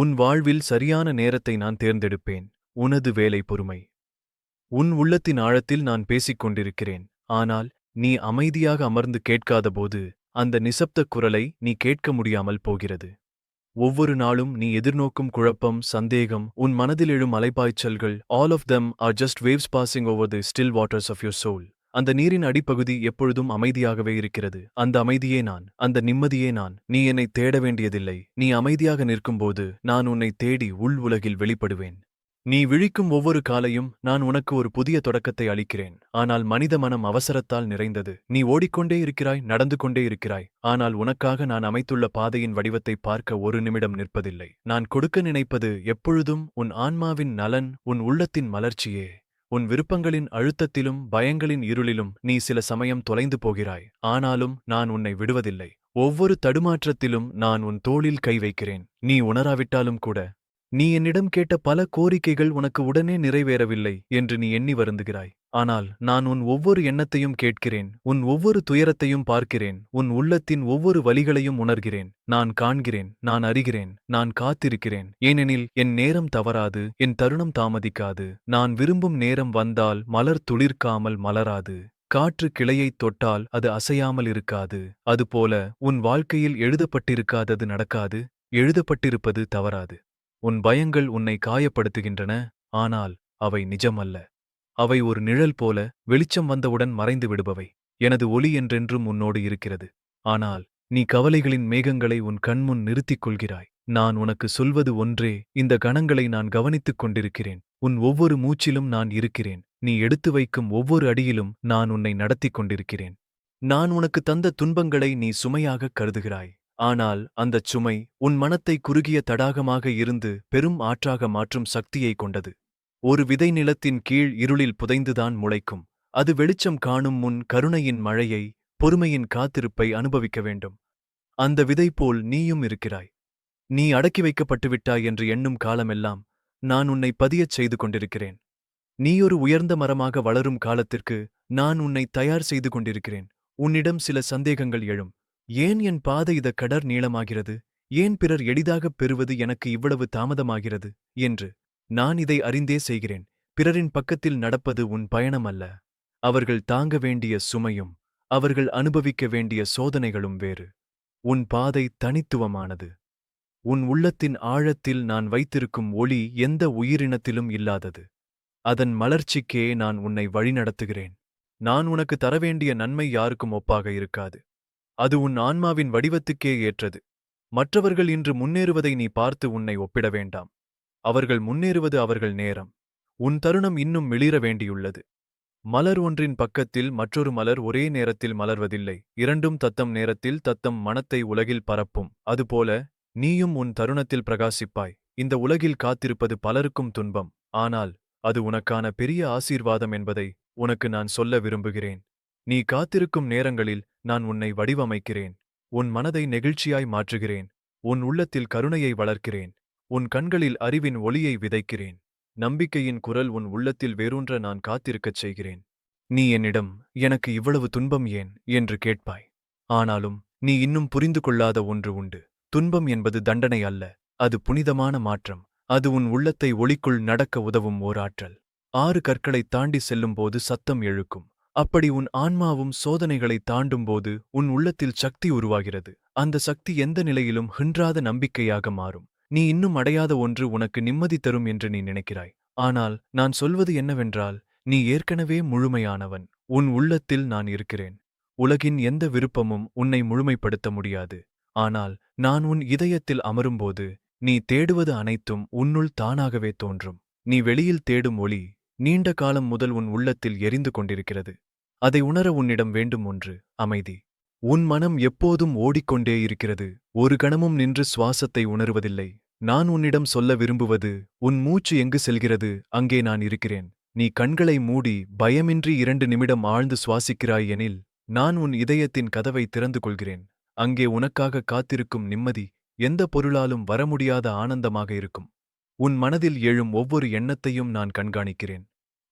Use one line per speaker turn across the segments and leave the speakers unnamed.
உன் வாழ்வில் சரியான நேரத்தை நான் தேர்ந்தெடுப்பேன். உனது வேலை பொறுமை. உன் உள்ளத்தின் ஆழத்தில் நான் பேசிக் கொண்டிருக்கிறேன். ஆனால் நீ அமைதியாக அமர்ந்து கேட்காதபோது அந்த நிசப்த குரலை நீ கேட்க முடியாமல் போகிறது. ஒவ்வொரு நாளும் நீ எதிர்நோக்கும் குழப்பம் சந்தேகம் உன் மனதில் எழும் அலைப்பாய்ச்சல்கள் all of them are just waves passing over the still waters of your soul அந்த நீரின் அடிப்பகுதி எப்பொழுதும் அமைதியாகவே இருக்கிறது. அந்த அமைதியே நான் அந்த நிம்மதியே நான். நீ என்னை தேட வேண்டியதில்லை. நீ அமைதியாக நிற்கும்போது நான் உன்னை தேடி உள் உலகில் வெளிப்படுவேன். நீ விழிக்கும் ஒவ்வொரு காலையும் நான் உனக்கு ஒரு புதிய தொடக்கத்தை அளிக்கிறேன். ஆனால் மனித மனம் அவசரத்தால் நிறைந்தது. நீ ஓடிக்கொண்டே இருக்கிறாய் நடந்து கொண்டே இருக்கிறாய். ஆனால் உனக்காக நான் அமைத்துள்ள பாதையின் வடிவத்தை பார்க்க ஒரு நிமிடம் நிற்பதில்லை. நான் கொடுக்க நினைப்பது எப்பொழுதும் உன் ஆன்மாவின் நலன் உன் உள்ளத்தின் மலர்ச்சியே. உன் விருப்பங்களின் அழுத்தத்திலும் பயங்களின் இருளிலும் நீ சில சமயம் தொலைந்து போகிறாய். ஆனாலும் நான் உன்னை விடுவதில்லை. ஒவ்வொரு தடுமாற்றத்திலும் நான் உன் தோளில் கை வைக்கிறேன். நீ உணராவிட்டாலும் கூட நீ என்னிடம் கேட்ட பல கோரிக்கைகள் உனக்கு உடனே நிறைவேறவில்லை என்று நீ எண்ணி வருந்துகிறாய். ஆனால் நான் உன் ஒவ்வொரு எண்ணத்தையும் கேட்கிறேன் உன் ஒவ்வொரு துயரத்தையும் பார்க்கிறேன் உன் உள்ளத்தின் ஒவ்வொரு வலிகளையும் உணர்கிறேன். நான் காண்கிறேன் நான் அறிகிறேன் நான் காத்திருக்கிறேன். ஏனெனில் என் நேரம் தவறாது என் தருணம் தாமதிக்காது. நான் விரும்பும் நேரம் வந்தால் மலர் துளிர்க்காமல் மலராது. காற்று கிளையைத் தொட்டால் அது அசையாமல் இருக்காது. அதுபோல உன் வாழ்க்கையில் எழுதப்பட்டிருக்காதது நடக்காது எழுதப்பட்டிருப்பது தவறாது. உன் பயங்கள் உன்னை காயப்படுத்துகின்றன ஆனால் அவை நிஜமல்ல. அவை ஒரு நிழல் போல வெளிச்சம் வந்தவுடன் மறைந்து விடுபவை. எனது ஒளி என்றென்றும் உன்னோடு இருக்கிறது. ஆனால் நீ கவலைகளின் மேகங்களை உன் கண்முன் நிறுத்திக் கொள்கிறாய். நான் உனக்கு சொல்வது ஒன்றே இந்த கணங்களை நான் கவனித்துக் கொண்டிருக்கிறேன். உன் ஒவ்வொரு மூச்சிலும் நான் இருக்கிறேன். நீ எடுத்து வைக்கும் ஒவ்வொரு அடியிலும் நான் உன்னை நடத்திக் கொண்டிருக்கிறேன். நான் உனக்கு தந்த துன்பங்களை நீ சுமையாகக் கருதுகிறாய். ஆனால் அந்தச் சுமை உன் மனத்தை குறுகிய தடாகமாக இருந்து பெரும் ஆற்றாக மாற்றும் சக்தியை கொண்டது. ஒரு விதை நிலத்தின் கீழ் இருளில் புதைந்துதான் முளைக்கும். அது வெளிச்சம் காணும் முன் கருணையின் மழையை பொறுமையின் காத்திருப்பை அனுபவிக்க வேண்டும். அந்த விதை போல் நீயும் இருக்கிறாய். நீ அடக்கி வைக்கப்பட்டுவிட்டாய் என்று எண்ணும் காலமெல்லாம் நான் உன்னை பதியச் செய்து கொண்டிருக்கிறேன். நீ ஒரு உயர்ந்த மரமாக வளரும் காலத்திற்கு நான் உன்னை தயார் செய்து கொண்டிருக்கிறேன். உன்னிடம் சில சந்தேகங்கள் எழும். ஏன் என் பாதை இத கடர் நீளமாகிறது ஏன் பிறர் எளிதாகப் பெறுவது எனக்கு இவ்வளவு தாமதமாகிறது? என்று நான் இதை அறிந்தே செய்கிறேன். பிறரின் பக்கத்தில் நடப்பது உன் பயணம் அல்ல அவர்கள் தாங்க வேண்டிய சுமையும் அவர்கள் அனுபவிக்க வேண்டிய சோதனைகளும் வேறு. உன் பாதை தனித்துவமானது. உன் உள்ளத்தின் ஆழத்தில் நான் வைத்திருக்கும் ஒளி எந்த உயிரினத்திலும் இல்லாதது. அதன் மலர்ச்சிக்கே நான் உன்னை வழிநடத்துகிறேன். நான் உனக்கு தரவேண்டிய நன்மை யாருக்கும் ஒப்பாக இருக்காது. அது உன் ஆன்மாவின் வடிவத்துக்கே ஏற்றது. மற்றவர்கள் இன்று முன்னேறுவதை நீ பார்த்து உன்னை ஒப்பிட வேண்டாம். அவர்கள் முன்னேறுவது அவர்கள் நேரம். உன் தருணம் இன்னும் மிளிர வேண்டியுள்ளது. மலர் ஒன்றின் பக்கத்தில் மற்றொரு மலர் ஒரே நேரத்தில் மலர்வதில்லை. இரண்டும் தத்தம் நேரத்தில் தத்தம் மனத்தை உலகில் பரப்பும். அதுபோல நீயும் உன் தருணத்தில் பிரகாசிப்பாய். இந்த உலகில் காத்திருப்பது பலருக்கும் துன்பம். ஆனால் அது உனக்கான பெரிய ஆசீர்வாதம் என்பதை உனக்கு நான் சொல்ல விரும்புகிறேன். நீ காத்திருக்கும் நேரங்களில் நான் உன்னை வடிவமைக்கிறேன். உன் மனதை நெகிழ்ச்சியாய் மாற்றுகிறேன். உன் உள்ளத்தில் கருணையை வளர்க்கிறேன். உன் கண்களில் அறிவின் ஒளியை விதைக்கிறேன். நம்பிக்கையின் குரல் உன் உள்ளத்தில் வேரூன்ற நான் காத்திருக்கச் செய்கிறேன். நீ என்னிடம் எனக்கு இவ்வளவு துன்பம் ஏன்? என்று கேட்பாய். ஆனாலும் நீ இன்னும் புரிந்து கொள்ளாத ஒன்று உண்டு. துன்பம் என்பது தண்டனை அல்ல அது புனிதமான மாற்றம். அது உன் உள்ளத்தை ஒளிக்குள் நடக்க உதவும் ஓராற்றல். ஆறு கற்களைத் தாண்டி செல்லும்போது சத்தம் எழுக்கும். அப்படி உன் ஆன்மாவும் சோதனைகளை தாண்டும்போது உன் உள்ளத்தில் சக்தி உருவாகிறது. அந்த சக்தி எந்த நிலையிலும் ஹின்றாத நம்பிக்கையாக மாறும். நீ இன்னும் அடையாத ஒன்று உனக்கு நிம்மதி தரும் என்று நீ நினைக்கிறாய். ஆனால் நான் சொல்வது என்னவென்றால் நீ ஏற்கனவே முழுமையானவன். உன் உள்ளத்தில் நான் இருக்கிறேன். உலகின் எந்த விருப்பமும் உன்னை முழுமைப்படுத்த முடியாது. ஆனால் நான் உன் இதயத்தில் அமரும்போது நீ தேடுவது அனைத்தும் உன்னுள் தானாகவே தோன்றும். நீ வெளியில் தேடும் ஒளி நீண்ட காலம் முதல் உன் உள்ளத்தில் எரிந்து கொண்டிருக்கிறது. அதை உணர உன்னிடம் வேண்டும் ஒன்று அமைதி. உன் மனம் எப்போதும் ஓடிக்கொண்டே இருக்கிறது. ஒரு கணமும் நின்று சுவாசத்தை உணர்வதில்லை. நான் உன்னிடம் சொல்ல விரும்புவது உன் மூச்சு எங்கு செல்கிறது அங்கே நான் இருக்கிறேன். நீ கண்களை மூடி பயமின்றி இரண்டு நிமிடம் ஆழ்ந்து சுவாசிக்கிறாய் எனில் நான் உன் இதயத்தின் கதவை திறந்து கொள்கிறேன். அங்கே உனக்காக காத்திருக்கும் நிம்மதி எந்த பொருளாலும் வர முடியாத ஆனந்தமாக இருக்கும். உன் மனதில் எழும் ஒவ்வொரு எண்ணத்தையும் நான் கண்காணிக்கிறேன்.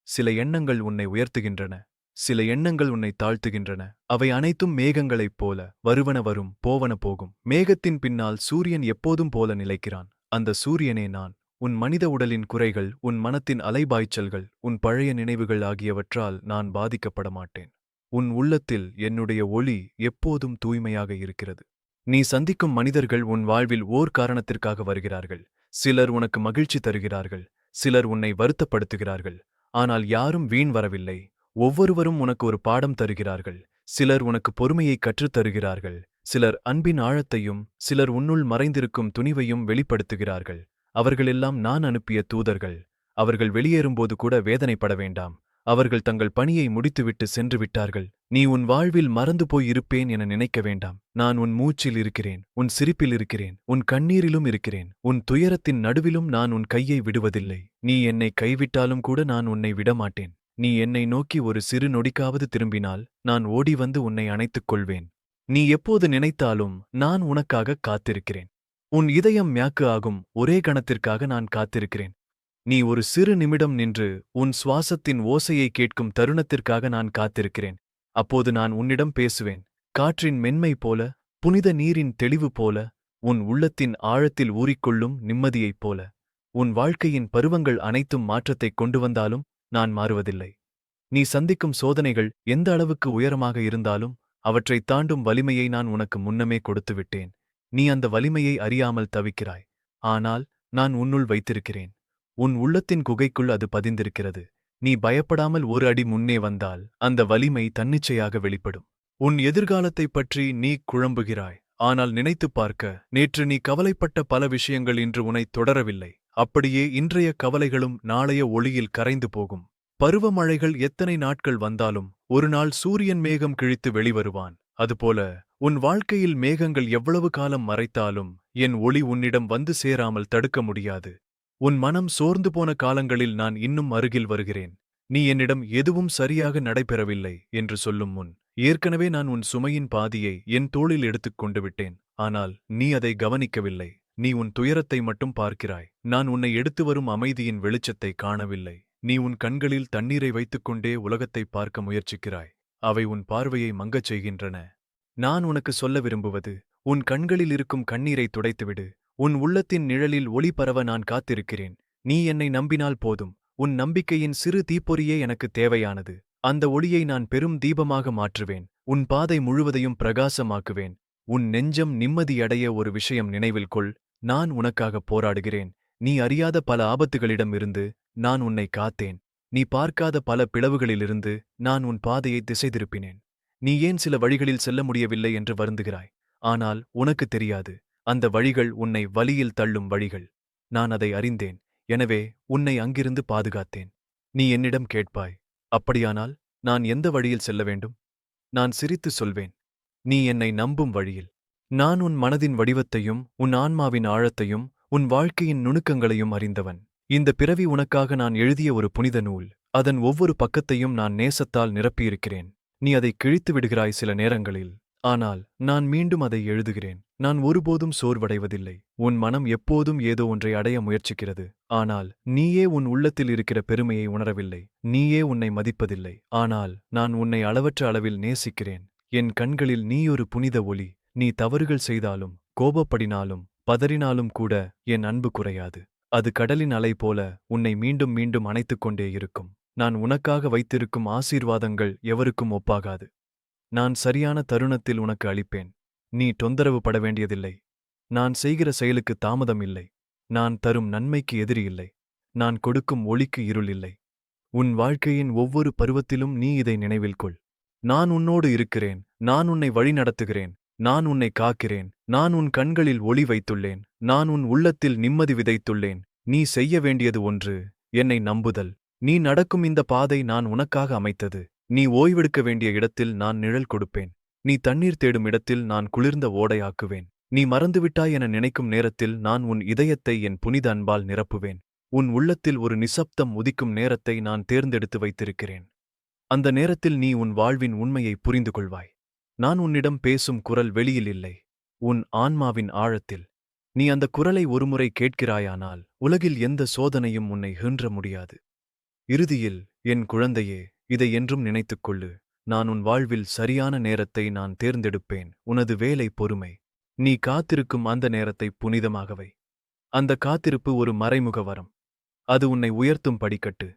சில எண்ணங்கள் உன்னை உயர்த்துகின்றன சில எண்ணங்கள் உன்னை தாழ்த்துகின்றன. அவை அனைத்தும் மேகங்களைப் போல வருவன வரும் போவன போகும். மேகத்தின் பின்னால் சூரியன் எப்போதும் போல நிலைக்கிறான். அந்த சூரியனே நான். உன் மனித உடலின் குறைகள் உன் மனத்தின் அலைபாய்ச்சல்கள் உன் பழைய நினைவுகள் ஆகியவற்றால் நான் பாதிக்கப்பட மாட்டேன் உன் உள்ளத்தில் என்னுடைய ஒளி எப்போதும் தூய்மையாக இருக்கிறது. நீ சந்திக்கும் மனிதர்கள் உன் வாழ்வில் ஓர் காரணத்திற்காக வருகிறார்கள். சிலர் உனக்கு மகிழ்ச்சி தருகிறார்கள். சிலர் உன்னை வருத்தப்படுத்துகிறார்கள். ஆனால் யாரும் வீண் வரவில்லை. ஒவ்வொருவரும் உனக்கு ஒரு பாடம் தருகிறார்கள். சிலர் உனக்கு பொறுமையை கற்றுத் தருகிறார்கள் சிலர் அன்பின் ஆழத்தையும் சிலர் உன்னுள் மறைந்திருக்கும் துணிவையும் வெளிப்படுத்துகிறார்கள். அவர்களெல்லாம் நான் அனுப்பிய தூதர்கள். அவர்கள் வெளியேறும்போது கூட வேதனைப்பட வேண்டாம். அவர்கள் தங்கள் பணியை முடித்துவிட்டு சென்று விட்டார்கள் நீ உன் வாழ்வில் மறந்து போய் இருப்பேன் என நினைக்க வேண்டாம். நான் உன் மூச்சில் இருக்கிறேன் உன் சிரிப்பில் இருக்கிறேன் உன் கண்ணீரிலும் இருக்கிறேன். உன் துயரத்தின் நடுவிலும் நான் உன் கையை விடுவதில்லை. நீ என்னை கைவிட்டாலும் கூட நான் உன்னை விடமாட்டேன். நீ என்னை நோக்கி ஒரு சிறு நொடிக்காவது திரும்பினால் நான் ஓடி வந்து உன்னை அணைத்துக் கொள்வேன். நீ எப்போது நினைத்தாலும் நான் உனக்காக காத்திருக்கிறேன். உன் இதயம் மியாக்கு ஆகும் ஒரே கணத்திற்காக நான் காத்திருக்கிறேன். நீ ஒரு சிறு நிமிடம் நின்று உன் சுவாசத்தின் ஓசையை கேட்கும் தருணத்திற்காக நான் காத்திருக்கிறேன். அப்போது நான் உன்னிடம் பேசுவேன். காற்றின் மென்மை போல புனித நீரின் தெளிவு போல உன் உள்ளத்தின் ஆழத்தில் ஊறிக்கொள்ளும் நிம்மதியைப் போல. உன் வாழ்க்கையின் பருவங்கள் அனைத்தும் மாற்றத்தைக் கொண்டு வந்தாலும் நான் மாறுவதில்லை. நீ சந்திக்கும் சோதனைகள் எந்த அளவுக்கு உயரமாக இருந்தாலும் அவற்றைத் தாண்டும் வலிமையை நான் உனக்கு முன்னமே கொடுத்து விட்டேன் நீ அந்த வலிமையை அறியாமல் தவிக்கிறாய். ஆனால் நான் உன்னுள் வைத்திருக்கிறேன். உன் உள்ளத்தின் குகைக்குள் அது பதிந்திருக்கிறது. நீ பயப்படாமல் ஒரு அடி முன்னே வந்தால் அந்த வலிமை தன்னிச்சையாக வெளிப்படும். உன் எதிர்காலத்தைப் பற்றி நீ குழம்புகிறாய். ஆனால் நினைத்துப் பார்க்க நேற்று நீ கவலைப்பட்ட பல விஷயங்கள் இன்று உன்னை தொடரவில்லை. அப்படியே இன்றைய கவலைகளும் நாளைய ஒளியில் கரைந்து போகும். பருவமழைகள் எத்தனை நாட்கள் வந்தாலும் ஒரு நாள் சூரியன் மேகம் கிழித்து வெளிவருவான். அதுபோல உன் வாழ்க்கையில் மேகங்கள் எவ்வளவு காலம் மறைத்தாலும் என் ஒளி உன்னிடம் வந்து சேராமல் தடுக்க முடியாது. உன் மனம் சோர்ந்து போன காலங்களில் நான் இன்னும் அருகில் வருகிறேன். நீ என்னிடம் எதுவும் சரியாக நடைபெறவில்லை என்று சொல்லும் முன் ஏற்கனவே நான் உன் சுமையின் பாதியை என் தோளில் எடுத்துக் கொண்டு விட்டேன். ஆனால் நீ அதை கவனிக்கவில்லை. நீ உன் துயரத்தை மட்டும் பார்க்கிறாய். நான் உன்னை எடுத்து வரும் அமைதியின் வெளிச்சத்தை காணவில்லை. நீ உன் கண்களில் தண்ணீரை வைத்துக்கொண்டே உலகத்தை பார்க்க முயற்சிக்கிறாய். அவை உன் பார்வையை மங்கச் செய்கின்றன. நான் உனக்கு சொல்ல விரும்புவது உன் கண்களில் இருக்கும் கண்ணீரை துடைத்துவிடு. உன் உள்ளத்தின் நிழலில் ஒளி பரவ நான் காத்திருக்கிறேன். நீ என்னை நம்பினால் போதும். உன் நம்பிக்கையின் சிறு தீப்பொறியே எனக்கு தேவையானது. அந்த ஒளியை நான் பெரும் தீபமாக மாற்றுவேன். உன் பாதை முழுவதையும் பிரகாசமாக்குவேன். உன் நெஞ்சம் நிம்மதியடைய ஒரு விஷயம் நினைவில் கொள். நான் உனக்காக போராடுகிறேன். நீ அறியாத பல ஆபத்துகளிடம் இருந்து நான் உன்னை காத்தேன். நீ பார்க்காத பல பிளவுகளிலிருந்து நான் உன் பாதையை திசை திருப்பினேன் நீ ஏன் சில வழிகளில் செல்ல முடியவில்லை என்று வருந்துகிறாய்? ஆனால் உனக்கு தெரியாது. அந்த வழிகள் உன்னை வலியில் தள்ளும் வழிகள். நான் அதை அறிந்தேன். எனவே உன்னை அங்கிருந்து பாதுகாத்தேன். நீ என்னிடம் கேட்பாய் அப்படியானால் நான் எந்த வழியில் செல்ல வேண்டும்? நான் சிரித்து சொல்வேன் நீ என்னை நம்பும் வழியில். நான் உன் மனதின் வடிவத்தையும் உன் ஆன்மாவின் ஆழத்தையும் உன் வாழ்க்கையின் நுணுக்கங்களையும் அறிந்தவன். இந்த பிறவி உனக்காக நான் எழுதிய ஒரு புனித நூல். அதன் ஒவ்வொரு பக்கத்தையும் நான் நேசத்தால் நிரப்பியிருக்கிறேன். நீ அதை கிழித்து விடுகிறாய் சில நேரங்களில். ஆனால் நான் மீண்டும் அதை எழுதுகிறேன். நான் ஒருபோதும் சோர்வடைவதில்லை. உன் மனம் எப்போதும் ஏதோ ஒன்றை அடைய முயற்சிக்கிறது. ஆனால் நீயே உன் உள்ளத்தில் இருக்கிற பெருமையை உணரவில்லை. நீயே உன்னை மதிப்பதில்லை. ஆனால் நான் உன்னை அளவற்ற அளவில் நேசிக்கிறேன். என் கண்களில் நீ ஒரு புனித ஒளி. நீ தவறுகள் செய்தாலும் கோபப்படினாலும் பதறினாலும் கூட என் அன்பு குறையாது. அது கடலின் அலை போல உன்னை மீண்டும் மீண்டும் அணைத்துக் கொண்டே இருக்கும். நான் உனக்காக வைத்திருக்கும் ஆசீர்வாதங்கள் எவருக்கும் ஒப்பாகாது. நான் சரியான தருணத்தில் உனக்கு அளிப்பேன். நீ தொந்தரவு பட வேண்டியதில்லை. நான் செய்கிற செயலுக்கு தாமதம் இல்லை. நான் தரும் நன்மைக்கு எதிரி இல்லை. நான் கொடுக்கும் ஒளிக்கு இருள் இல்லை. உன் வாழ்க்கையின் ஒவ்வொரு பருவத்திலும் நீ இதை நினைவில் கொள். நான் உன்னோடு இருக்கிறேன். நான் உன்னை வழிநடத்துகிறேன். நான் உன்னை காக்கிறேன். நான் உன் கண்களில் ஒளி வைத்துள்ளேன். நான் உன் உள்ளத்தில் நிம்மதி விதைத்துள்ளேன். நீ செய்ய வேண்டியது ஒன்று என்னை நம்புதல். நீ நடக்கும் இந்த பாதை நான் உனக்காக அமைத்தது. நீ ஓய்வெடுக்க வேண்டிய இடத்தில் நான் நிழல் கொடுப்பேன். நீ தண்ணீர் தேடும் இடத்தில் நான் குளிர்ந்த ஓடையாக்குவேன். நீ மறந்துவிட்டாய் என நினைக்கும் நேரத்தில் நான் உன் இதயத்தை என் புனித அன்பால் நிரப்புவேன். உன் உள்ளத்தில் ஒரு நிசப்தம் உதிக்கும் நேரத்தை நான் தேர்ந்தெடுத்து வைத்திருக்கிறேன். அந்த நேரத்தில் நீ உன் வாழ்வின் உண்மையை புரிந்து கொள்வாய் நான் உன்னிடம் பேசும் குரல் வெளியில் இல்லை. உன் ஆன்மாவின் ஆழத்தில். நீ அந்த குரலை ஒருமுறை கேட்கிறாயானால் உலகில் எந்த சோதனையும் உன்னை ஹின்ற முடியாது. இறுதியில் என் குழந்தையே இதை என்றும் நினைத்துக் கொள்ளு. நான் உன் வாழ்வில் சரியான நேரத்தை நான் தேர்ந்தெடுப்பேன். உனது வேலை பொறுமை. நீ காத்திருக்கும் அந்த நேரத்தை புனிதமாகவை அந்த காத்திருப்பு ஒரு மறைமுக வரம். அது உன்னை உயர்த்தும் படிக்கட்டு.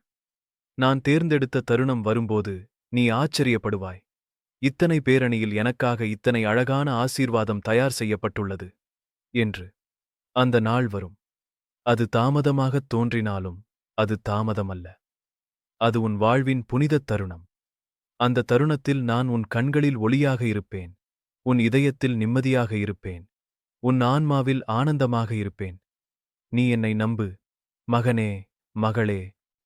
நான் தேர்ந்தெடுத்த தருணம் வரும்போது நீ ஆச்சரியப்படுவாய். இத்தனை பேரணியில் எனக்காக இத்தனை அழகான ஆசீர்வாதம் தயார் செய்யப்பட்டுள்ளது என்று. அந்த நாள் வரும். அது தாமதமாகத் தோன்றினாலும் அது தாமதமல்ல. அது உன் வாழ்வின் புனிதத் தருணம். அந்த தருணத்தில் நான் உன் கண்களில் ஒளியாக இருப்பேன். உன் இதயத்தில் நிம்மதியாக இருப்பேன். உன் ஆன்மாவில் ஆனந்தமாக இருப்பேன். நீ என்னை நம்பு. மகனே மகளே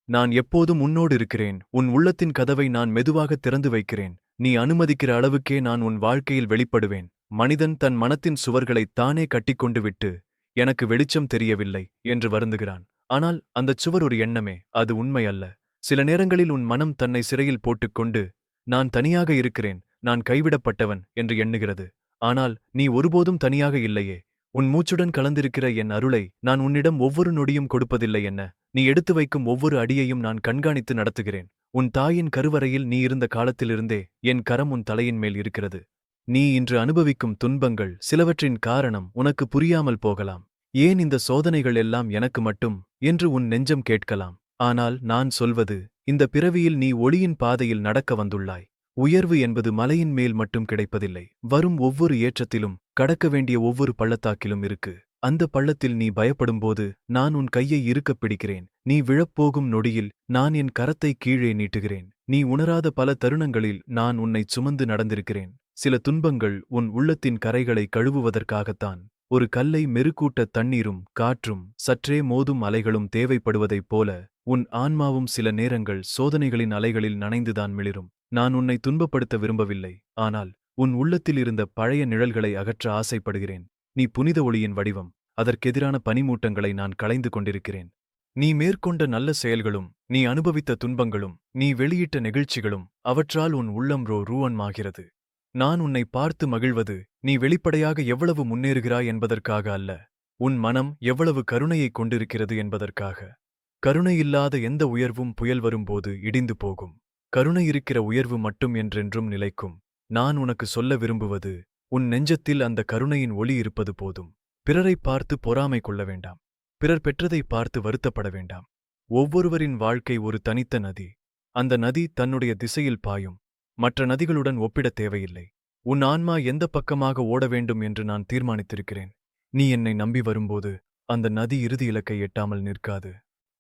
நான் எப்போதும் உன்னோடு இருக்கிறேன். உன் உள்ளத்தின் கதவை நான் மெதுவாக திறந்து வைக்கிறேன். நீ அனுமதிக்கிற அளவுக்கே நான் உன் வாழ்க்கையில் வெளிப்படுவேன். மனிதன் தன் மனத்தின் சுவர்களைத் தானே கட்டிக்கொண்டு விட்டு எனக்கு வெளிச்சம் தெரியவில்லை என்று வருந்துகிறான். ஆனால் அந்தச் சுவர் ஒரு எண்ணமே அது உண்மை அல்ல. சில நேரங்களில் உன் மனம் தன்னை சிறையில் போட்டுக்கொண்டு நான் தனியாக இருக்கிறேன் நான் கைவிடப்பட்டவன் என்று எண்ணுகிறது. ஆனால் நீ ஒருபோதும் தனியாக இல்லையே. உன் மூச்சுடன் கலந்திருக்கிற என் அருளை நான் உன்னிடம் ஒவ்வொரு நொடியும் கொடுப்பதில்லை என்ன? நீ எடுத்து வைக்கும் ஒவ்வொரு அடியையும் நான் கண்காணித்து நடத்துகிறேன். உன் தாயின் கருவறையில் நீ இருந்த காலத்திலிருந்தே என் கரம் உன் தலையின் மேல் இருக்கிறது. நீ இன்று அனுபவிக்கும் துன்பங்கள் சிலவற்றின் காரணம் உனக்கு புரியாமல் போகலாம். ஏன் இந்த சோதனைகள் எல்லாம் எனக்கு மட்டும்? என்று உன் நெஞ்சம் கேட்கலாம். ஆனால் நான் சொல்வது இந்த பிறவியில் நீ ஒளியின் பாதையில் நடக்க வந்துள்ளாய். உயர்வு என்பது மலையின் மேல் மட்டும் கிடைப்பதில்லை. வரும் ஒவ்வொரு ஏற்றத்திலும் கடக்க வேண்டிய ஒவ்வொரு பள்ளத்தாக்கிலும் இருக்கு. அந்த பள்ளத்தில் நீ பயப்படும்போது நான் உன் கையை இருக்கப் பிடிக்கிறேன். நீ விழப்போகும் நொடியில் நான் என் கரத்தை கீழே நீட்டுகிறேன். நீ உணராத பல தருணங்களில் நான் உன்னை சுமந்து நடந்திருக்கிறேன். சில துன்பங்கள் உன் உள்ளத்தின் கரைகளை கழுவுவதற்காகத்தான். ஒரு கல்லை மெருக்கூட்ட தண்ணீரும் காற்றும் சற்றே மோதும் அலைகளும் தேவைப்படுவதைப் போல உன் ஆன்மாவும் சில நேரங்கள் சோதனைகளின் அலைகளில் நனைந்துதான் மிளிரும். நான் உன்னை துன்பப்படுத்த விரும்பவில்லை. ஆனால் உன் உள்ளத்தில் இருந்த பழைய நிழல்களை அகற்ற ஆசைப்படுகிறேன். நீ புனித ஒளியின் வடிவம் அதற்கெதிரான பனிமூட்டங்களை நான் களைந்து கொண்டிருக்கிறேன். நீ மேற்கொண்ட நல்ல செயல்களும் நீ அனுபவித்த துன்பங்களும் நீ வெளியிட்ட நெகிழ்ச்சிகளும் அவற்றால் உன் உள்ளம் ரோ ரூவன்மாகிறது. நான் உன்னை பார்த்து மகிழ்வது நீ வெளிப்படையாக எவ்வளவு முன்னேறுகிறாய் என்பதற்காக அல்ல உன் மனம் எவ்வளவு கருணையைக் கொண்டிருக்கிறது என்பதற்காக. கருணை இல்லாத எந்த உயர்வும் புயல் வரும்போது இடிந்து போகும். கருணை இருக்கிற உயர்வு மட்டும் என்றென்றும் நிலைக்கும். நான் உனக்கு சொல்ல விரும்புவது உன் நெஞ்சத்தில் அந்த கருணையின் ஒளி இருப்பது போதும். பிறரைப் பார்த்து பொறாமை கொள்ள வேண்டாம். பிறர் பெற்றதை பார்த்து வருத்தப்பட வேண்டாம். ஒவ்வொருவரின் வாழ்க்கை ஒரு தனித்த நதி. அந்த நதி தன்னுடைய திசையில் பாயும். மற்ற நதிகளுடன் ஒப்பிடத் தேவையில்லை. உன் ஆன்மா எந்த பக்கமாக ஓட வேண்டும் என்று நான் தீர்மானித்திருக்கிறேன். நீ என்னை நம்பி வரும்போது அந்த நதி இறுதி இலக்கை எட்டாமல் நிற்காது.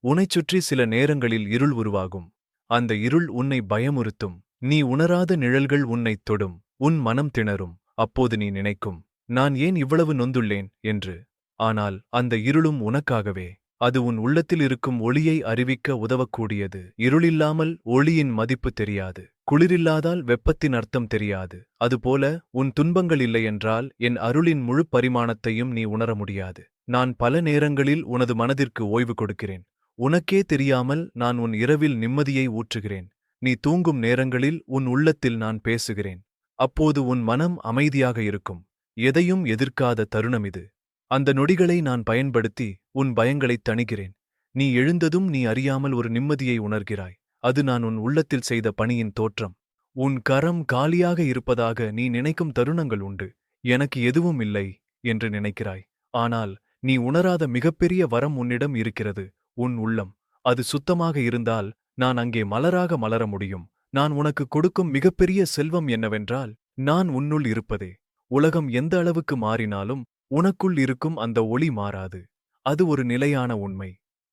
உனைச் சுற்றி சில நேரங்களில் இருள் உருவாகும். அந்த இருள் உன்னை பயமுறுத்தும். நீ உணராத நிழல்கள் உன்னைத் தொடும். உன் மனம் திணறும். அப்போது நீ நினைக்கும் நான் ஏன் இவ்வளவு நொந்துள்ளேன்? என்று. ஆனால் அந்த இருளும் உனக்காகவே. அது உன் உள்ளத்தில் இருக்கும் ஒளியை அறிவிக்க உதவக்கூடியது. இருளில்லாமல் ஒளியின் மதிப்பு தெரியாது. குளிரில்லாதால் வெப்பத்தின் அர்த்தம் தெரியாது. அதுபோல உன் துன்பங்கள் இல்லையென்றால் என் அருளின் முழு பரிமாணத்தையும் நீ உணர முடியாது. நான் பல நேரங்களில் உனது மனதிற்கு ஓய்வு கொடுக்கிறேன். உனக்கே தெரியாமல் நான் உன் இரவில் நிம்மதியை ஊற்றுகிறேன். நீ தூங்கும் நேரங்களில் உன் உள்ளத்தில் நான் பேசுகிறேன். அப்போது உன் மனம் அமைதியாக இருக்கும். எதையும் எதிர்க்காத தருணம் இது. அந்த நொடிகளை நான் பயன்படுத்தி உன் பயங்களைத் தணிகிறேன். நீ எழுந்ததும் நீ அறியாமல் ஒரு நிம்மதியை உணர்கிறாய். அது நான் உன் உள்ளத்தில் செய்த பணியின் தோற்றம். உன் கரம் காலியாக இருப்பதாக நீ நினைக்கும் தருணங்கள் உண்டு. எனக்கு எதுவும் இல்லை என்று நினைக்கிறாய். ஆனால் நீ உணராத மிகப்பெரிய வரம் உன்னிடம் இருக்கிறது. உன் உள்ளம். அது சுத்தமாக இருந்தால் நான் அங்கே மலராக மலர முடியும். நான் உனக்கு கொடுக்கும் மிகப்பெரிய செல்வம் என்னவென்றால் நான் உன்னுள் இருப்பதே. உலகம் எந்த அளவுக்கு மாறினாலும் உனக்குள் இருக்கும் அந்த ஒளி மாறாது. அது ஒரு நிலையான உண்மை.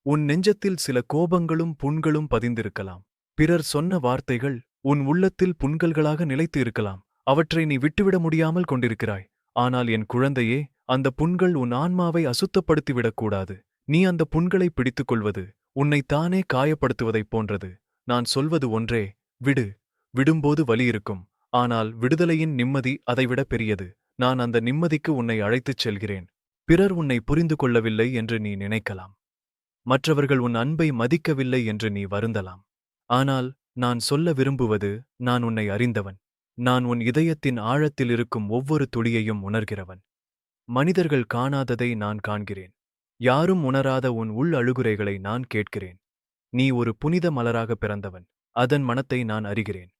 உன் நெஞ்சத்தில் சில கோபங்களும் புண்களும் பதிந்திருக்கலாம். பிறர் சொன்ன வார்த்தைகள் உன் உள்ளத்தில் புண்கள்களாக நிலைத்து இருக்கலாம். அவற்றை நீ விட்டுவிட முடியாமல் கொண்டிருக்கிறாய். ஆனால் என் குழந்தையே அந்த புண்கள் உன் ஆன்மாவை அசுத்தப்படுத்திவிடக்கூடாது நீ அந்த புண்களை பிடித்துக் கொள்வது உன்னை தானே காயப்படுத்துவதைப் போன்றது. நான் சொல்வது ஒன்றே விடு விடும்போது வலி இருக்கும். ஆனால் விடுதலையின் நிம்மதி அதைவிட பெரியது. நான் அந்த நிம்மதிக்கு உன்னை அழைத்துச் செல்கிறேன். பிறர் உன்னை புரிந்து கொள்ளவில்லை என்று நீ நினைக்கலாம். மற்றவர்கள் உன் அன்பை மதிக்கவில்லை என்று நீ வருந்தலாம். ஆனால் நான் சொல்ல விரும்புவது நான் உன்னை அறிந்தவன். நான் உன் இதயத்தின் ஆழத்தில் இருக்கும் ஒவ்வொரு துளியையும் உணர்கிறவன். மனிதர்கள் காணாததை நான் காண்கிறேன். யாரும் உணராத உன் உள் அழுகுறைகளை நான் கேட்கிறேன். நீ ஒரு புனித மலராக பிறந்தவன். அதன் மனத்தை நான் அறிகிறேன்.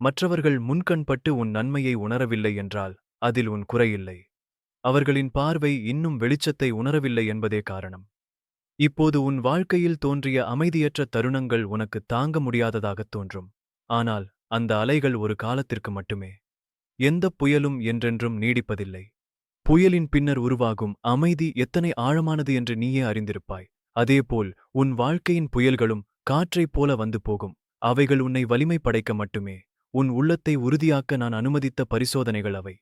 மற்றவர்கள் முன்கண்பட்டு உன் நன்மையை உணரவில்லை என்றால் அதில் உன் குறையில்லை அவர்களின் பார்வை இன்னும் வெளிச்சத்தை உணரவில்லை என்பதே காரணம். இப்போது உன் வாழ்க்கையில் தோன்றிய அமைதியற்ற தருணங்கள் உனக்கு தாங்க முடியாததாகத் தோன்றும். ஆனால் அந்த அலைகள் ஒரு காலத்திற்கு மட்டுமே. எந்தப் புயலும் என்றென்றும் நீடிப்பதில்லை. புயலின் பின்னர் உருவாகும் அமைதி எத்தனை ஆழமானது என்று நீயே அறிந்திருப்பாய். அதேபோல் உன் வாழ்க்கையின் புயல்களும் காற்றைப் போல வந்து போகும். அவைகள் உன்னை வலிமை படைக்க மட்டுமே உன் உள்ளத்தை உறுதியாக்க நான் அனுமதித்த பரிசோதனைகள் அவை.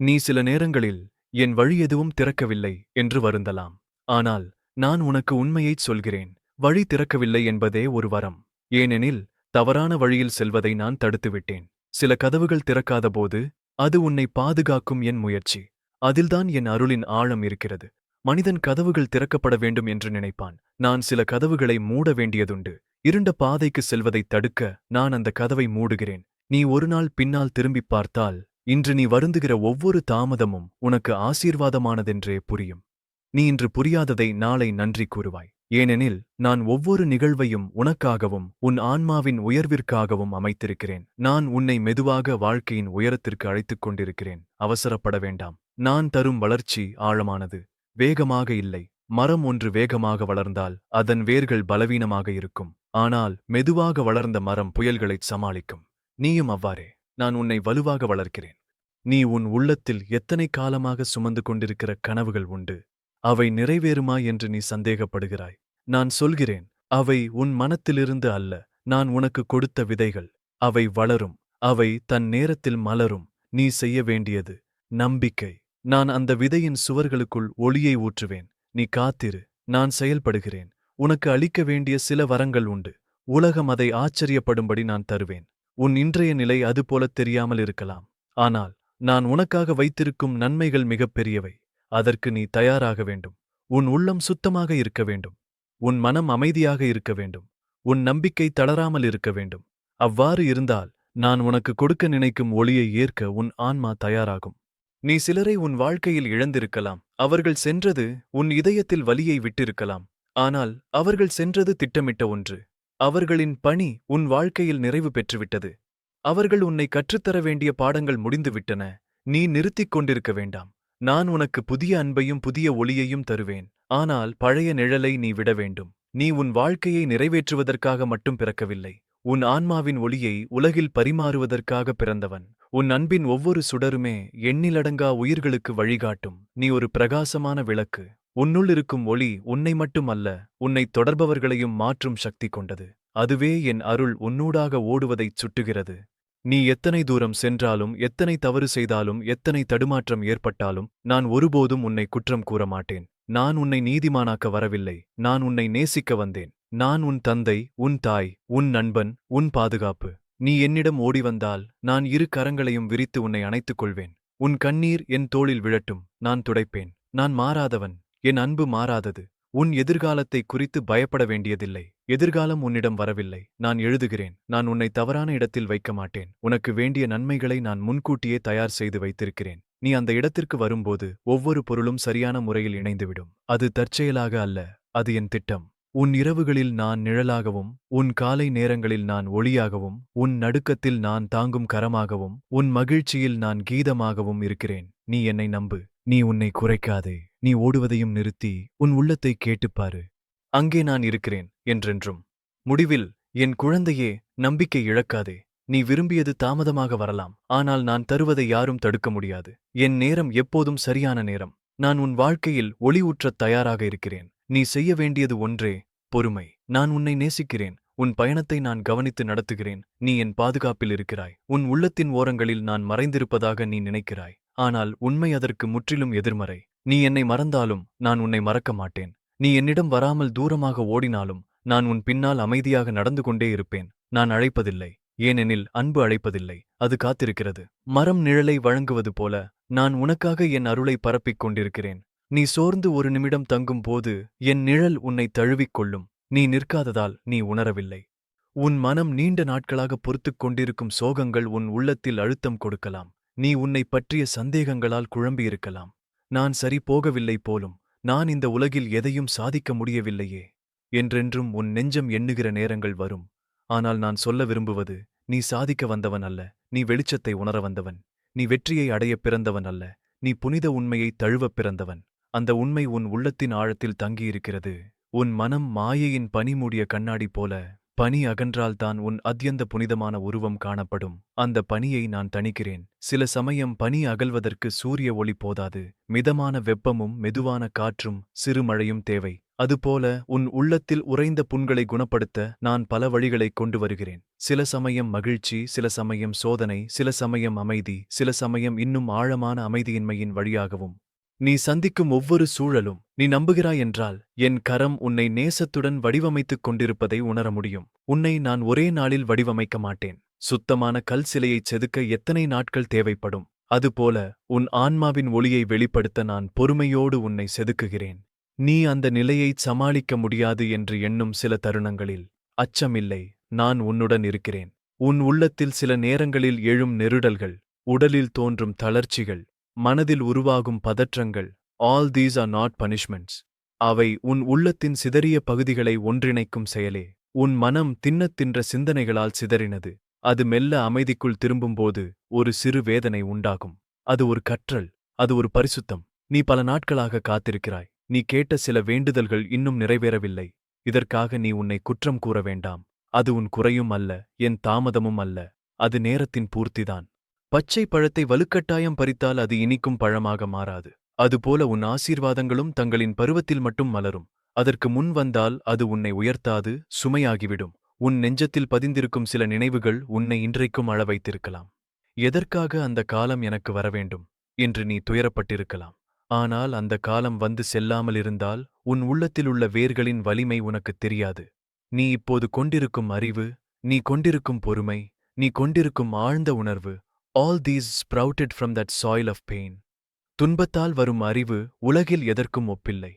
நீ சில நேரங்களில் என் வழி எதுவும் திறக்கவில்லை என்று வருந்தலாம். ஆனால் நான் உனக்கு உண்மையைச் சொல்கிறேன் வழி திறக்கவில்லை என்பதே ஒரு வரம். ஏனெனில் தவறான வழியில் செல்வதை நான் தடுத்துவிட்டேன். சில கதவுகள் திறக்காதபோது அது உன்னை பாதுகாக்கும் என் முயற்சி. அதில்தான் என் அருளின் ஆழம் இருக்கிறது. மனிதன் கதவுகள் திறக்கப்பட வேண்டும் என்று நினைப்பான். நான் சில கதவுகளை மூட வேண்டியதுண்டு. இருண்ட பாதைக்கு செல்வதைத் தடுக்க நான் அந்த கதவை மூடுகிறேன். நீ ஒரு நாள் பின்னால் திரும்பிப் பார்த்தால் இன்று நீ வருந்துகிற ஒவ்வொரு தாமதமும் உனக்கு ஆசீர்வாதமானதென்றே புரியும். நீ இன்று புரியாததை நாளை நன்றி கூறுவாய். ஏனெனில் நான் ஒவ்வொரு நிகழ்வையும் உனக்காகவும் உன் ஆன்மாவின் உயர்விற்காகவும் அமைத்திருக்கிறேன். நான் உன்னை மெதுவாக வாழ்க்கையின் உயரத்திற்கு அழைத்துக் கொண்டிருக்கிறேன். அவசரப்பட வேண்டாம். நான் தரும் வளர்ச்சி ஆழமானது. வேகமாக இல்லை. மரம் ஒன்று வேகமாக வளர்ந்தால் அதன் வேர்கள் பலவீனமாக இருக்கும். ஆனால் மெதுவாக வளர்ந்த மரம் புயல்களைச் சமாளிக்கும். நீயும் அவ்வாறே. நான் உன்னை வலுவாக வளர்க்கிறேன். நீ உன் உள்ளத்தில் எத்தனை காலமாக சுமந்து கொண்டிருக்கிற கனவுகள் உண்டு. அவை நிறைவேறுமா என்று நீ சந்தேகப்படுகிறாய். நான் சொல்கிறேன் அவை உன் மனத்திலிருந்து அல்ல. நான் உனக்கு கொடுத்த விதைகள். அவை வளரும். அவை தன் நேரத்தில் மலரும். நீ செய்ய வேண்டியது நம்பிக்கை. நான் அந்த விதையின் சுவர்களுக்குள் ஒளியை ஊற்றுவேன். நீ காத்திரு. நான் செயல்படுகிறேன். உனக்கு அளிக்க வேண்டிய சில வரங்கள் உண்டு. உலகம் அதை ஆச்சரியப்படும்படி நான் தருவேன். உன் இன்றைய நிலை அதுபோலத் தெரியாமல் இருக்கலாம். ஆனால் நான் உனக்காக வைத்திருக்கும் நன்மைகள் மிகப் பெரியவை. அதற்கு நீ தயாராக வேண்டும். உன் உள்ளம் சுத்தமாக இருக்க வேண்டும். உன் மனம் அமைதியாக இருக்க வேண்டும். உன் நம்பிக்கை தளராமல் இருக்க வேண்டும். அவ்வாறு இருந்தால் நான் உனக்கு கொடுக்க நினைக்கும் ஒளியை ஏற்க உன் ஆன்மா தயாராகும். நீ சிலரை உன் வாழ்க்கையில் இழந்திருக்கலாம். அவர்கள் சென்றது உன் இதயத்தில் வலியை விட்டிருக்கலாம். ஆனால் அவர்கள் சென்றது திட்டமிட்ட ஒன்று. அவர்களின் பணி உன் வாழ்க்கையில் நிறைவு பெற்றுவிட்டது. அவர்கள் உன்னை கற்றுத்தர வேண்டிய பாடங்கள் முடிந்துவிட்டன. நீ நிறுத்திக் கொண்டிருக்க வேண்டாம். நான் உனக்கு புதிய அன்பையும் புதிய ஒளியையும் தருவேன். ஆனால் பழைய நிழலை நீ விட வேண்டும். நீ உன் வாழ்க்கையை நிறைவேற்றுவதற்காக மட்டும் பிறக்கவில்லை. உன் ஆன்மாவின் ஒளியை உலகில் பரிமாறுவதற்காக பிறந்தவன். உன் அன்பின் ஒவ்வொரு சுடருமே எண்ணிலடங்கா உயிர்களுக்கு வழிகாட்டும். நீ ஒரு பிரகாசமான விளக்கு. உன்னுள் இருக்கும் ஒளி உன்னை மட்டும் அல்ல உன்னைத் தொடர்பவர்களையும் மாற்றும் சக்தி கொண்டது. அதுவே என் அருள் உன்னூடாக ஓடுவதைச் சுட்டுகிறது. நீ எத்தனை தூரம் சென்றாலும் எத்தனை தவறு செய்தாலும் எத்தனை தடுமாற்றம் ஏற்பட்டாலும் நான் ஒருபோதும் உன்னை குற்றம் கூற மாட்டேன். நான் உன்னை நீதிமானாக்க வரவில்லை. நான் உன்னை நேசிக்க வந்தேன். நான் உன் தந்தை உன் தாய் உன் நண்பன் உன் பாதுகாப்பு. நீ என்னிடம் ஓடி வந்தால் நான் இரு கரங்களையும் விரித்து உன்னை அணைத்துக் கொள்வேன். உன் கண்ணீர் என் தோளில் விழட்டும். நான் துடைப்பேன். நான் மாறாதவன். என் அன்பு மாறாதது. உன் எதிர்காலத்தை குறித்து பயப்பட வேண்டியதில்லை. எதிர்காலம் உன்னிடம் வரவில்லை. நான் எழுதுகிறேன். நான் உன்னை தவறான இடத்தில் வைக்க மாட்டேன். உனக்கு வேண்டிய நன்மைகளை நான் முன்கூட்டியே தயார் செய்து வைத்திருக்கிறேன். நீ அந்த இடத்திற்கு வரும்போது ஒவ்வொரு பொருளும் சரியான முறையில் இணைந்துவிடும். அது தற்செயலாக அல்ல. அது என் திட்டம். உன் இரவுகளில் நான் நிழலாகவும் உன் காலை நேரங்களில் நான் ஒளியாகவும் உன் நடுக்கத்தில் நான் தாங்கும் கரமாகவும் உன் மகிழ்ச்சியில் நான் கீதமாகவும் இருக்கிறேன். நீ என்னை நம்பு. நீ உன்னை குறைக்காதே. நீ ஓடுவதையும் நிறுத்தி உன் உள்ளத்தை கேட்டுப்பாரு அங்கே நான் இருக்கிறேன் என்றென்றும். முடிவில் என் குழந்தையே நம்பிக்கை இழக்காதே. நீ விரும்பியது தாமதமாக வரலாம். ஆனால் நான் தருவதை யாரும் தடுக்க முடியாது. என் நேரம் எப்போதும் சரியான நேரம். நான் உன் வாழ்க்கையில் ஒளி ஊற்றத் தயாராக இருக்கிறேன். நீ செய்ய வேண்டியது ஒன்றே பொறுமை. நான் உன்னை நேசிக்கிறேன். உன் பயணத்தை நான் கவனித்து நடத்துகிறேன். நீ என் பாதுகாப்பில் இருக்கிறாய். உன் உள்ளத்தின் ஓரங்களில் நான் மறைந்திருப்பதாக நீ நினைக்கிறாய். ஆனால் உண்மை அதற்கு முற்றிலும் எதிர்மறை. நீ என்னை மறந்தாலும் நான் உன்னை மறக்க மாட்டேன். நீ என்னிடம் வராமல் தூரமாக ஓடினாலும் நான் உன் பின்னால் அமைதியாக நடந்து கொண்டே இருப்பேன். நான் அழைப்பதில்லை. ஏனெனில் அன்பு அழைப்பதில்லை. அது காத்திருக்கிறது. மரம் நிழலை வழங்குவது போல நான் உனக்காக என் அருளை பரப்பிக் கொண்டிருக்கிறேன். நீ சோர்ந்து ஒரு நிமிடம் தங்கும் போது என் நிழல் உன்னை தழுவிக் கொள்ளும். நீ நிற்காததால் நீ உணரவில்லை. உன் மனம் நீண்ட நாட்களாக பொறுத்துக் கொண்டிருக்கும் சோகங்கள் உன் உள்ளத்தில் அழுத்தம் கொடுக்கலாம். நீ உன்னை பற்றிய சந்தேகங்களால் குழம்பியிருக்கலாம். நான் சரி போகவில்லை போலும் நான் இந்த உலகில் எதையும் சாதிக்க முடியவில்லையே என்றென்றும் உன் நெஞ்சம் எண்ணுகிற நேரங்கள் வரும். ஆனால் நான் சொல்ல விரும்புவது நீ சாதிக்க வந்தவன் அல்ல நீ வெளிச்சத்தை உணர வந்தவன் நீ வெற்றியை அடையப் பிறந்தவன் அல்ல நீ புனித உண்மையை தழுவப் பிறந்தவன். அந்த உண்மை உன் உள்ளத்தின் ஆழத்தில் தங்கியிருக்கிறது. உன் மனம் மாயையின் பனிமூடிய கண்ணாடி போல பனி அகன்றால்தான் உன் அத்யந்த புனிதமான உருவம் காணப்படும். அந்த பனியை நான் தணிக்கிறேன். சில சமயம் பனி அகல்வதற்கு சூரிய ஒளி போதாது. மிதமான வெப்பமும் மெதுவான காற்றும் சிறுமழையும் தேவை. அதுபோல உன் உள்ளத்தில் உறைந்த புண்களை குணப்படுத்த நான் பல வழிகளை கொண்டு வருகிறேன். சில சமயம் மகிழ்ச்சி சில சமயம் சோதனை சில சமயம் அமைதி சில சமயம் இன்னும் ஆழமான அமைதியின்மையின் வழியாகவும். நீ சந்திக்கும் ஒவ்வொரு சூழலும் நீ நம்புகிறாய் என்றால் என் கரம் உன்னை நேசத்துடன் வடிவமைத்துக் கொண்டிருப்பதை உணர முடியும். உன்னை நான் ஒரே நாளில் வடிவமைக்க மாட்டேன். சுத்தமான கல் சிலையைச் செதுக்க எத்தனை நாட்கள் தேவைப்படும்? அதுபோல உன் ஆன்மாவின் ஒளியை வெளிப்படுத்த நான் பொறுமையோடு உன்னை செதுக்குகிறேன். நீ அந்த நிலையைச் சமாளிக்க முடியாது என்று எண்ணும் சில தருணங்களில் அச்சமில்லை நான் உன்னுடன் இருக்கிறேன். உன் உள்ளத்தில் சில நேரங்களில் எழும் நெருடல்கள் உடலில் தோன்றும் தளர்ச்சிகள் மனதில் உருவாகும் பதற்றங்கள் all these are not punishments அவை உன் உள்ளத்தின் சிதறிய பகுதிகளை ஒன்றிணைக்கும் செயலே. உன் மனம் தின்னத் தின்ற சிந்தனைகளால் சிதறினது. அது மெல்ல அமைதிக்குள் திரும்பும்போது ஒரு சிறு வேதனை உண்டாகும். அது ஒரு கற்றல் அது ஒரு பரிசுத்தம். நீ பல நாட்களாக காத்திருக்கிறாய். நீ கேட்ட சில வேண்டுதல்கள் இன்னும் நிறைவேறவில்லை. இதற்காக நீ உன்னை குற்றம் கூற வேண்டாம். அது உன் குறையும் அல்ல என் தாமதமும் அல்ல. அது நேரத்தின் பூர்த்திதான். பச்சை பழத்தை வலுக்கட்டாயம் பறித்தால் அது இனிக்கும் பழமாக மாறாது. அதுபோல உன் ஆசீர்வாதங்களும் தங்களின் பருவத்தில் மட்டும் மலரும். அதற்கு முன் வந்தால் அது உன்னை உயர்த்தாது சுமையாகிவிடும். உன் நெஞ்சத்தில் பதிந்திருக்கும் சில நினைவுகள் உன்னை இன்றைக்கும் அழ வைத்திருக்கலாம். எதற்காக அந்த காலம் எனக்கு வரவேண்டும் என்று நீ துயரப்பட்டிருக்கலாம். ஆனால் அந்த காலம் வந்து செல்லாமல் இருந்தால் உன் உள்ளத்தில் உள்ள வேர்களின் வலிமை உனக்குத் தெரியாது. நீ இப்போது கொண்டிருக்கும் அறிவு நீ கொண்டிருக்கும் பொறுமை நீ கொண்டிருக்கும் ஆழ்ந்த உணர்வு all these sprouted from that soil of pain துன்பத்தால் வரும் அறிவு உலகில் எதற்கும் ஒப்பில்லை.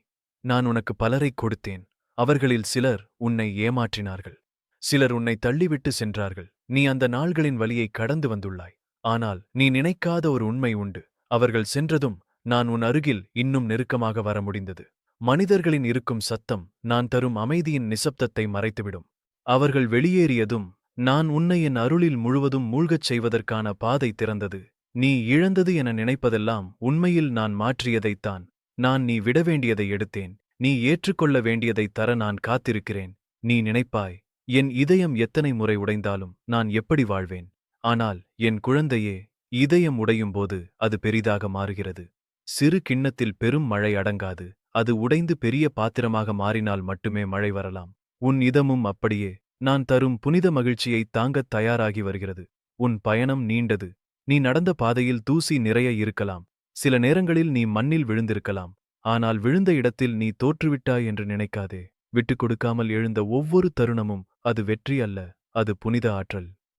நான் உனக்கு பலரைக் கொடுத்தேன். அவர்களில் சிலர் உன்னை ஏமாற்றினார்கள். சிலர் உன்னை தள்ளிவிட்டு சென்றார்கள். நீ அந்த நாள்களின் வழியை கடந்து வந்துள்ளாய். ஆனால் நீ நினைக்காத ஒரு உண்மை உண்டு. அவர்கள் சென்றதும் நான் உன் அருகில் இன்னும் நெருக்கமாக வர முடிந்தது. மனிதர்களின் இருக்கும் சத்தம் நான் தரும் அமைதியின் நிசப்தத்தை மறைத்துவிடும். அவர்கள் வெளியேறியதும் நான் உன்னை என் அருளில் முழுவதும் மூழ்கச் செய்வதற்கான பாதை திறந்தது. நீ இழந்தது என நினைப்பதெல்லாம் உண்மையில் நான் மாற்றியதைத்தான் நான் நீ விட வேண்டியதை எடுத்தேன். நீ ஏற்றுக்கொள்ள வேண்டியதைத் தர நான் காத்திருக்கிறேன். நீ நினைப்பாய் என் இதயம் எத்தனை முறை உடைந்தாலும் நான் எப்படி வாழ்வேன்? ஆனால் என் குழந்தையே இதயம் உடையும்போது அது பெரிதாக மாறுகிறது. சிறு கிண்ணத்தில் பெரும் மழை அடங்காது. அது உடைந்து பெரிய பாத்திரமாக மாறினால் மட்டுமே மழை வரலாம். உன் இதமும் அப்படியே நான் தரும் புனித மகிழ்ச்சியை தாங்கத் தயாராகி வருகிறது. உன் பயணம் நீண்டது. நீ நடந்த பாதையில் தூசி நிறைய இருக்கலாம். சில நேரங்களில் நீ மண்ணில் விழுந்திருக்கலாம். ஆனால் விழுந்த இடத்தில் நீ தோற்றுவிட்டாய் என்று நினைக்காதே. விட்டுக் கொடுக்காமல் எழுந்த ஒவ்வொரு தருணமும் அது வெற்றி அல்ல. அது புனித ஆற்றல்.